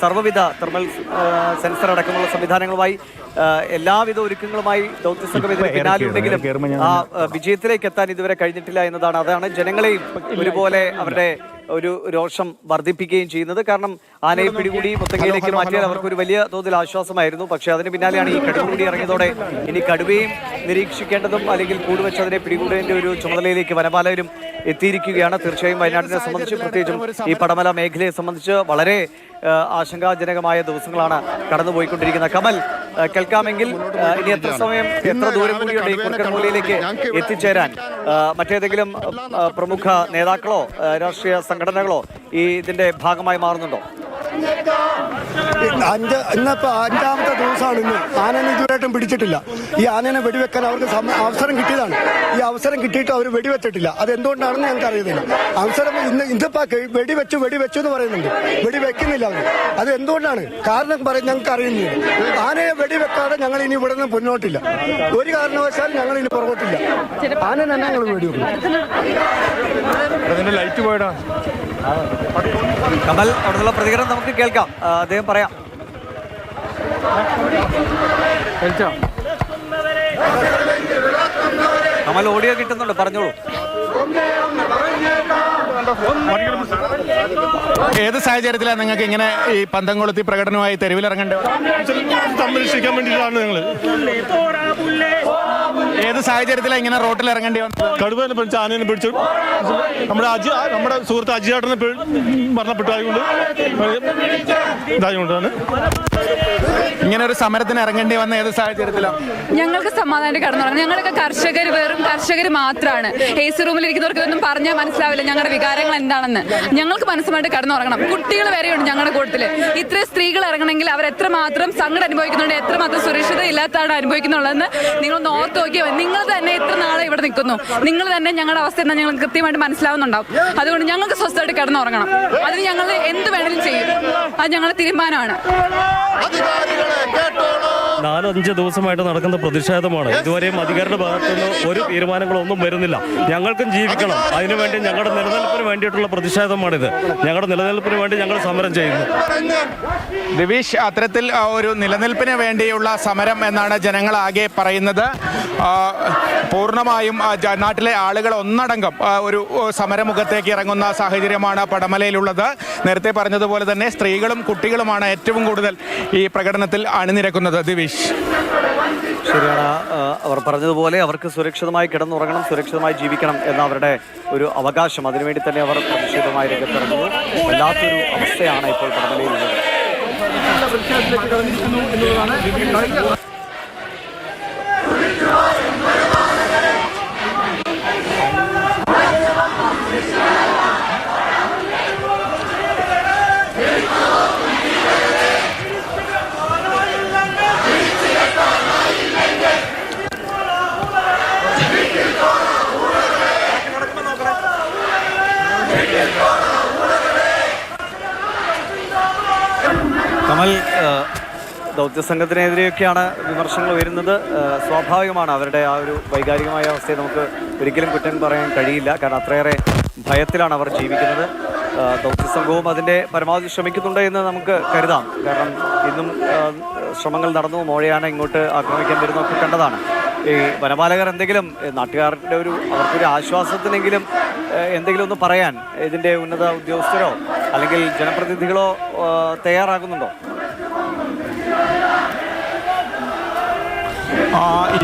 സർവവിധ thermal sensor അടക്കമുള്ള സംവിധാനങ്ങളുമായി എല്ലാവിധ ഒരുക്കങ്ങളുമായി ദൗത്യസംഘം ഇതിന് പിന്നാലുണ്ടെങ്കിലും ആ, വിജയത്തിലേക്ക് എത്താൻ ഇതുവരെ കഴിഞ്ഞിട്ടില്ല എന്നതാണ്. അതാണ് ജനങ്ങളെയും ഒരുപോലെ അവരുടെ ഒരു രോഷം വർദ്ധിപ്പിക്കുകയും ചെയ്യുന്നത്. കാരണം ആനയെ പിടികൂടി മുത്തങ്ങയിലേക്ക് മാറ്റിയാൽ അവർക്ക് ഒരു വലിയ തോതിൽ ആശ്വാസമായിരുന്നു. പക്ഷേ അതിന് പിന്നാലെയാണ് ഈ കടുവ കൂടി ഇറങ്ങിയതോടെ ഇനി കടുവയും നിരീക്ഷിക്കേണ്ടതും അല്ലെങ്കിൽ കൂടുവെച്ച് അതിനെ പിടികൂടേണ്ട ഒരു ചുമതലയിലേക്ക് വനപാലകരും എത്തിയിരിക്കുകയാണ്. തീർച്ചയായും വയനാടിനെ സംബന്ധിച്ച് പ്രത്യേകിച്ചും ഈ പടമല മേഖലയെ സംബന്ധിച്ച് വളരെ ആശങ്കാജനകമായ ദിവസങ്ങളാണ് കടന്നുപോയിക്കൊണ്ടിരിക്കുന്നത്. കമൽ കേൾക്കാമെങ്കിൽ ഇനി എത്ര സമയം എത്ര ദൂരം കൂടിയുണ്ട് ഈ കുറുക്കൻമൂലയിലേക്ക് എത്തിച്ചേരാൻ? മറ്റേതെങ്കിലും പ്രമുഖ നേതാക്കളോ രാഷ്ട്രീയ സംഘടനകളോ ഈ ഇതിന്റെ ഭാഗമായി മാറുന്നുണ്ടോ? അഞ്ച് ഇന്നിപ്പോ അഞ്ചാമത്തെ ദിവസമാണ് ഇന്ന്. ആനനെ ഇതുവരെയായിട്ടും പിടിച്ചിട്ടില്ല. ഈ ആനനെ വെടിവെക്കാൻ അവർക്ക് അവസരം കിട്ടിയതാണ്. ഈ അവസരം കിട്ടിയിട്ട് അവർ വെടിവെച്ചിട്ടില്ല. അത് എന്തുകൊണ്ടാണെന്ന് ഞങ്ങൾക്ക് അറിയുന്നില്ല അവസരം ഇന്ന് ഇന്നിപ്പോ വെടിവെച്ചു വെടിവെച്ചു എന്ന് പറയുന്നുണ്ട്. വെടിവെക്കുന്നില്ല അവർ അത് എന്തുകൊണ്ടാണ് കാരണം പറയും ഞങ്ങൾക്ക് അറിയുന്നില്ല. ആനയെ വെടിവെക്കാതെ ഞങ്ങൾ ഇനി ഇവിടെ നിന്ന് മുന്നോട്ടില്ല. ഒരു കാരണവശാലും ഞങ്ങൾ ഇനി പുറകോട്ടില്ല. ആന തന്നെ ഞങ്ങൾ വെടിവെക്കും. ലൈറ്റ് പോയടാ. കമൽ അവിടുത്തെ പ്രതികരണം നമുക്ക് കേൾക്കാം. അദ്ദേഹം പറയാം. കമൽ ഓഡിയോ കിട്ടുന്നുണ്ട് പറഞ്ഞോളൂ. ഏത് സാഹചര്യത്തിലാണ് നിങ്ങൾക്ക് ഇങ്ങനെ ഈ പന്തം കൊളുത്തി പ്രകടനമായി തെരുവിലിറങ്ങേണ്ടത്? സംരക്ഷിക്കാൻ വേണ്ടിയിട്ടാണ് ഞങ്ങൾ. ഏത് സാഹചര്യത്തിലാണ് ഇങ്ങനെ റോട്ടിൽ ഇറങ്ങേണ്ടി വന്നത്? കടുവേനെ പിടിച്ച് ആനേനെ പിടിച്ചു. നമ്മുടെ അജി നമ്മുടെ സുഹൃത്ത് അജിയാട്ടനെ പി- മരണപ്പെട്ടു ആയതുകൊണ്ട് ഇതായതുകൊണ്ടാണ് ഇങ്ങനെ ഒരു സമരത്തിന് ഇറങ്ങേണ്ടി വന്ന ഏത് സാഹചര്യത്തിലാണ് ഞങ്ങൾക്ക് സമാധാനം കടന്നു ഞങ്ങളൊക്കെ കർഷകർ വെറും കർഷകർ മാത്രമാണ് എ സി റൂമിൽ ഇരിക്കുന്നവർക്ക് ഇതൊന്നും പറഞ്ഞാൽ മനസ്സിലാവില്ല ഞങ്ങളുടെ വികാരങ്ങൾ എന്താണെന്ന്. ഞങ്ങൾക്ക് മനസ്സുമായിട്ട് കടന്നുറങ്ങണം കുട്ടികൾ വരെയുണ്ട് ഞങ്ങളുടെ കൂട്ടത്തിൽ ഇത്രയും സ്ത്രീകൾ ഇറങ്ങണമെങ്കിൽ അവർ എത്രമാത്രം സങ്കടം അനുഭവിക്കുന്നുണ്ട് എത്രമാത്രം സുരക്ഷിത ഇല്ലാത്തതാണ് അനുഭവിക്കുന്നുള്ളതെന്ന് നിങ്ങളൊന്ന് ഓർത്ത് നോക്കിയാൽ. നിങ്ങൾ തന്നെ എത്ര നാളെ ഇവിടെ നിൽക്കുന്നു. നിങ്ങൾ തന്നെ ഞങ്ങളുടെ അവസ്ഥ എന്താ? ഞങ്ങൾ കൃത്യമായിട്ട് മനസ്സിലാവുന്നുണ്ടാവും. അതുകൊണ്ട് ഞങ്ങൾക്ക് സ്വസ്ഥമായിട്ട് കിടന്നുറങ്ങണം. അതിന് ഞങ്ങൾ എന്ത് വേണമെങ്കിലും ചെയ്യും. അത് ഞങ്ങളുടെ തീരുമാനമാണ്. നാലഞ്ച് ദിവസമായിട്ട് നടക്കുന്ന പ്രതിഷേധമാണ്. ഇതുവരെയും അധികാരിയുടെ ഭാഗത്തുനിന്ന് ഒരു തീരുമാനങ്ങളും ഒന്നും വരുന്നില്ല. ഞങ്ങൾക്കും ജീവിക്കണം. അതിനുവേണ്ടി ഞങ്ങളുടെ നിലനിൽപ്പിന് വേണ്ടിയിട്ടുള്ള പ്രതിഷേധമാണിത്. ഞങ്ങളുടെ നിലനിൽപ്പിന് വേണ്ടി ഞങ്ങൾ സമരം ചെയ്യുന്നു. രവീഷ് അത്തരത്തിൽ ആ, ഒരു നിലനിൽപ്പിന് വേണ്ടിയുള്ള സമരം എന്നാണ് ജനങ്ങൾ ആകെ പറയുന്നത്. പൂർണമായും ആ, നാട്ടിലെ ആളുകൾ ഒന്നടങ്കം ഒരു സമരമുഖത്തേക്ക് ഇറങ്ങുന്ന സാഹചര്യമാണ് പടമലയിലുള്ളത്. നേരത്തെ പറഞ്ഞതുപോലെ തന്നെ സ്ത്രീകളും കുട്ടികളുമാണ് ഏറ്റവും കൂടുതൽ ഈ പ്രകടനത്തിൽ അണിനിരക്കുന്നത്. ദിവിഷ് ശരിയാണ് ആ, അവർ പറഞ്ഞതുപോലെ അവർക്ക് സുരക്ഷിതമായി കിടന്നുറങ്ങണം സുരക്ഷിതമായി ജീവിക്കണം എന്ന അവരുടെ ഒരു അവകാശം. അതിനുവേണ്ടി തന്നെ അവർ പ്രതിഷേധമായി രംഗത്തിറങ്ങുന്നു. വല്ലാത്തൊരു അവസ്ഥയാണ് ഇപ്പോൾ പടമലയിലുള്ളത് കമൽ സംഘത്തിനെതിരെയൊക്കെയാണ് വിമർശനങ്ങൾ വരുന്നത് സ്വാഭാവികമാണ് അവരുടെ ആ ഒരു വൈകാരികമായ അവസ്ഥയെ നമുക്ക് ഒരിക്കലും കുറ്റം പറയാൻ കഴിയില്ല. കാരണം അത്രയേറെ ഭയത്തിലാണ് അവർ ജീവിക്കുന്നത്. ദൗത്യ ദൗത്യസംഘവും അതിന്റെ പരമാവധി ശ്രമിക്കുന്നുണ്ട് എന്ന് നമുക്ക് കരുതാം. കാരണം ഇന്നും ശ്രമങ്ങൾ നടന്നു മോഴയാന ഇങ്ങോട്ട് ആക്രമിക്കാൻ വരുന്നതൊക്കെ കണ്ടതാണ്. ഈ വനപാലകർ എന്തെങ്കിലും നാട്ടുകാരുടെ ഒരു അവർക്കൊരു ആശ്വാസത്തിനെങ്കിലും എന്തെങ്കിലും ഒന്ന് പറയാൻ ഇതിന്റെ ഉന്നത ഉദ്യോഗസ്ഥരോ അല്ലെങ്കിൽ ജനപ്രതിനിധികളോ തയ്യാറാകുന്നുണ്ടോ?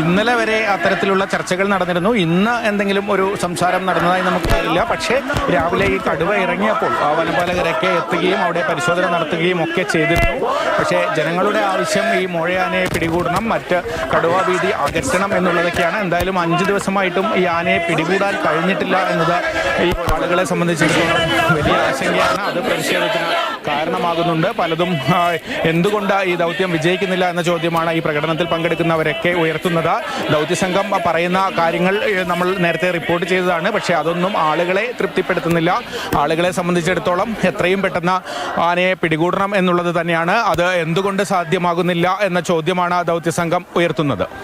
ഇന്നലെ വരെ അത്തരത്തിലുള്ള ചർച്ചകൾ നടന്നിരുന്നു. ഇന്ന് എന്തെങ്കിലും ഒരു സംസാരം നടന്നതായി നമുക്കറിയില്ല പക്ഷേ രാവിലെ ഈ കടുവ ഇറങ്ങിയപ്പോൾ ആ വനപാലകരൊക്കെ എത്തുകയും അവിടെ പരിശോധന നടത്തുകയും ഒക്കെ ചെയ്തിരുന്നു. പക്ഷേ ജനങ്ങളുടെ ആവശ്യം ഈ മുഴയാനയെ പിടികൂടണം മറ്റ് കടുവ ഭീതി അകറ്റണം എന്നുള്ളതൊക്കെയാണ്. എന്തായാലും അഞ്ച് ദിവസമായിട്ടും ഈ ആനയെ പിടികൂടാൻ കഴിഞ്ഞിട്ടില്ല എന്നത് ഈ ആളുകളെ സംബന്ധിച്ചിടത്തോളം വലിയ ആശങ്കയാണ്. അത് പ്രതിഷേധത്തിന് കാരണമാകുന്നുണ്ട്. പലതും എന്തുകൊണ്ട് ഈ ദൗത്യം വിജയിക്കുന്നില്ല എന്ന ചോദ്യമാണ് ഈ പ്രകടനത്തിൽ പങ്കെടുക്കുന്നവരൊക്കെ ഉയർത്തുന്നത്. ദൗത്യസംഘം പറയുന്ന കാര്യങ്ങൾ നമ്മൾ നേരത്തെ റിപ്പോർട്ട് ചെയ്തതാണ്. പക്ഷേ അതൊന്നും ആളുകളെ തൃപ്തിപ്പെടുത്തുന്നില്ല. ആളുകളെ സംബന്ധിച്ചിടത്തോളം എത്രയും പെട്ടെന്ന് ആനയെ പിടികൂടണം എന്നുള്ളത് തന്നെയാണ്. അത് എന്തുകൊണ്ട് സാധ്യമാകുന്നില്ല എന്ന ചോദ്യമാണ് ദൗത്യസംഘം ഉയർത്തുന്നത്.